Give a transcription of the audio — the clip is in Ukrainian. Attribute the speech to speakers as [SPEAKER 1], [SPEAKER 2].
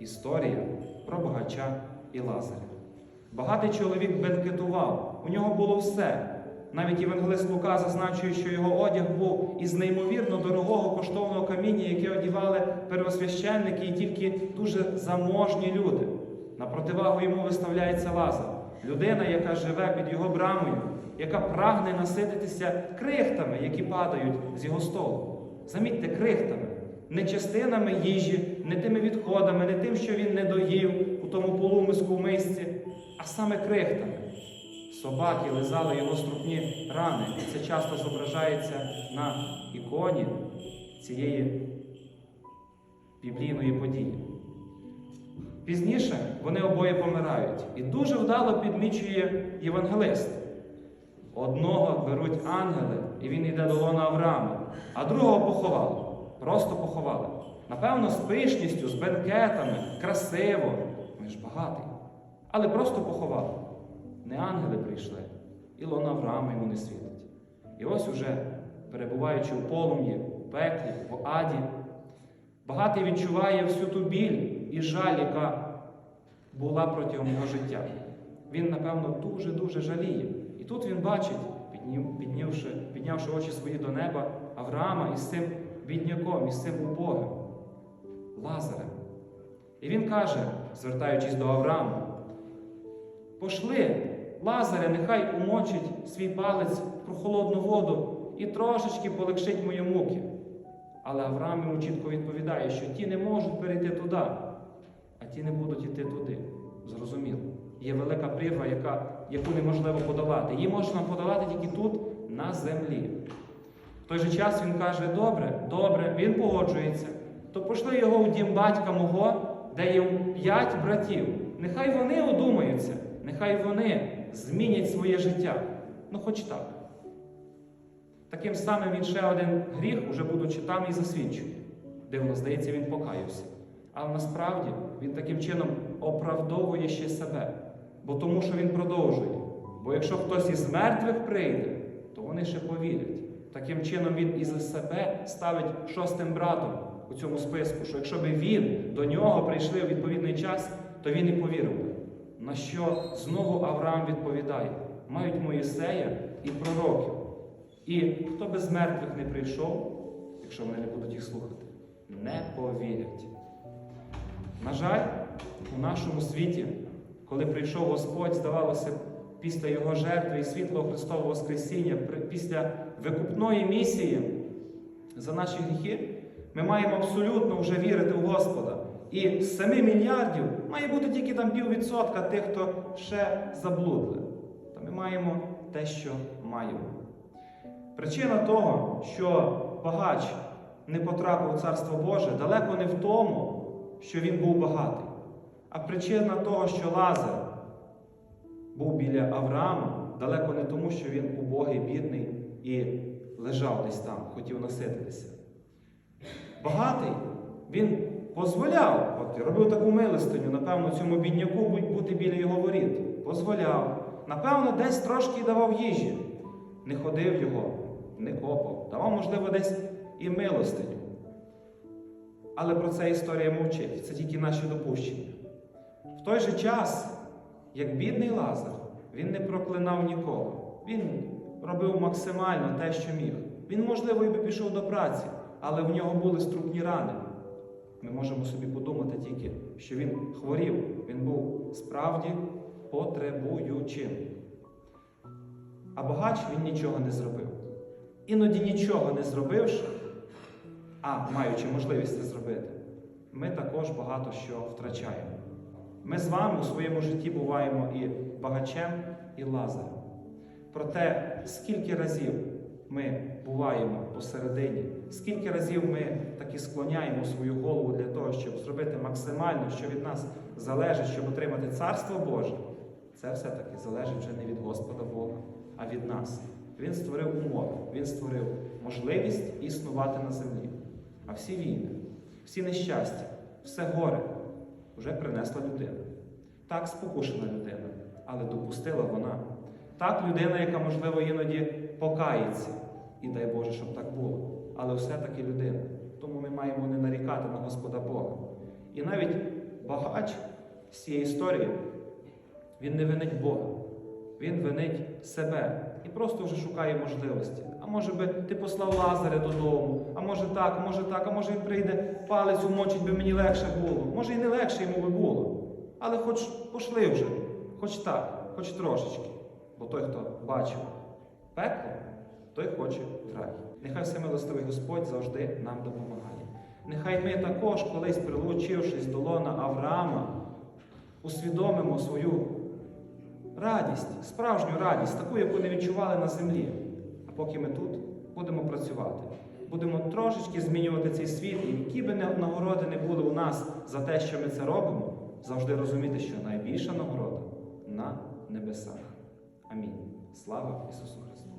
[SPEAKER 1] історія про багача і Лазаря. Багатий чоловік бенкетував, у нього було все. Навіть євангелист Лука зазначує, що його одяг був із неймовірно дорогого коштовного каміння, яке одівали первосвященники і тільки дуже заможні люди. На противагу йому виставляється Лазар, людина, яка живе під його брамою, яка прагне насититися крихтами, які падають з його столу. Замітьте, крихтами, не частинами їжі, не тими відходами, не тим, що він не доїв у тому полумиску в мисці, а саме крихтами. Собаки лизали його струпні рани. Це часто зображається на іконі цієї біблійної події. Пізніше вони обоє помирають. І дуже вдало підмічує євангелист. Одного беруть ангели, і він йде до лона Авраама, а другого поховали. Просто поховали. Напевно, з пишністю, з бенкетами, красиво. Ми ж багатий. Але просто поховали. Не ангели прийшли, і лона Авраама йому не світить. І ось уже, перебуваючи в полум'ї, в пеклі, в аді, багатий відчуває всю ту біль і жаль, яка була протягом його життя. Він, напевно, дуже-дуже жаліє. І тут він бачить, піднявши, піднявши очі свої до неба, Авраама із цим бідняком, із цим убогим, Лазарем. І він каже, звертаючись до Авраама, пошли, Лазаря, нехай умочить свій палець в прохолодну воду і трошечки полегшить мої муки. Але Авраам йому чітко відповідає, що ті не можуть перейти туди, а ті не будуть йти туди. Зрозуміло. Є велика прірва, яка, яку неможливо подолати. Її можна подолати тільки тут, на землі. Той же час він каже: добре, добре, він погоджується. То пошли його в дім батька мого, де є п'ять братів. Нехай вони одумаються, нехай вони змінять своє життя. Ну, хоч так. Таким самим він ще один гріх, уже будучи там, і засвідчує. Дивно, здається, він покаявся. Але насправді він таким чином оправдовує ще себе, бо тому, що він продовжує. Бо якщо хтось із мертвих прийде, то вони ще повірять. Таким чином він і за себе ставить шостим братом у цьому списку, що якщо би він до нього прийшли у відповідний час, то він і повірив. На що знову Авраам відповідає: мають Моїсея і пророків. І хто без мертвих не прийшов, якщо вони не будуть їх слухати, не повірять. На жаль, у нашому світі, коли прийшов Господь, здавалося, після Його жертви і світлого Христового Воскресіння, після викупної місії за наші гріхи, ми маємо абсолютно вже вірити в Господа. І з 7 мільярдів має бути тільки там піввідсотка тих, хто ще заблудли. Та ми маємо те, що маємо. Причина того, що багач не потрапив у Царство Боже, далеко не в тому, що він був багатий, а причина того, що Лазар був біля Авраама, далеко не тому, що він убогий, бідний і лежав десь там, хотів насититися. Багатий, він дозволяв, от робив таку милостиню, напевно, цьому бідняку бути біля його воріт. Дозволяв. Напевно, десь трошки давав їжі. Не ходив його, не копав. Давав, можливо, десь і милостиню. Але про це історія мовчить. Це тільки наші допущення. В той же час, як бідний Лазар, він не проклинав нікого. Він робив максимально те, що міг. Він, можливо, і би пішов до праці, але в нього були струпні рани. Ми можемо собі подумати тільки, що він хворів, він був справді потребуючим. А багач він нічого не зробив. Іноді нічого не зробивши, а маючи можливість це зробити, ми також багато що втрачаємо. Ми з вами у своєму житті буваємо і багачем, і лазарем. Проте, скільки разів ми буваємо посередині, скільки разів ми таки склоняємо свою голову для того, щоб зробити максимально, що від нас залежить, щоб отримати Царство Боже, це все-таки залежить вже не від Господа Бога, а від нас. Він створив умови, він створив можливість існувати на землі. А всі війни, всі нещастя, все горе вже принесла людина. Так спокушена людина, але допустила вона. Так людина, яка, можливо, іноді покається. І дай Боже, щоб так було. Але все-таки людина. Тому ми маємо не нарікати на Господа Бога. І навіть багач з цієї історії, він не винить Бога. Він винить себе і просто вже шукає можливості. А може би ти послав Лазаря додому, а може так, може так, а може він прийде, палець умочить, би мені легше було. Може і не легше йому би було. Але хоч пошли вже, хоч так, хоч трошечки. Бо той, хто бачив пекло, той хоче в рай. Нехай всемилостивий Господь завжди нам допомагає. Нехай ми також, колись прилучившись до лона Авраама, усвідомимо свою радість, справжню радість, таку, яку не відчували на землі. А поки ми тут будемо працювати, будемо трошечки змінювати цей світ, і які би нагороди не були у нас за те, що ми це робимо, завжди розуміти, що найбільша нагорода на небесах. Амінь. Слава Ісусу Христу!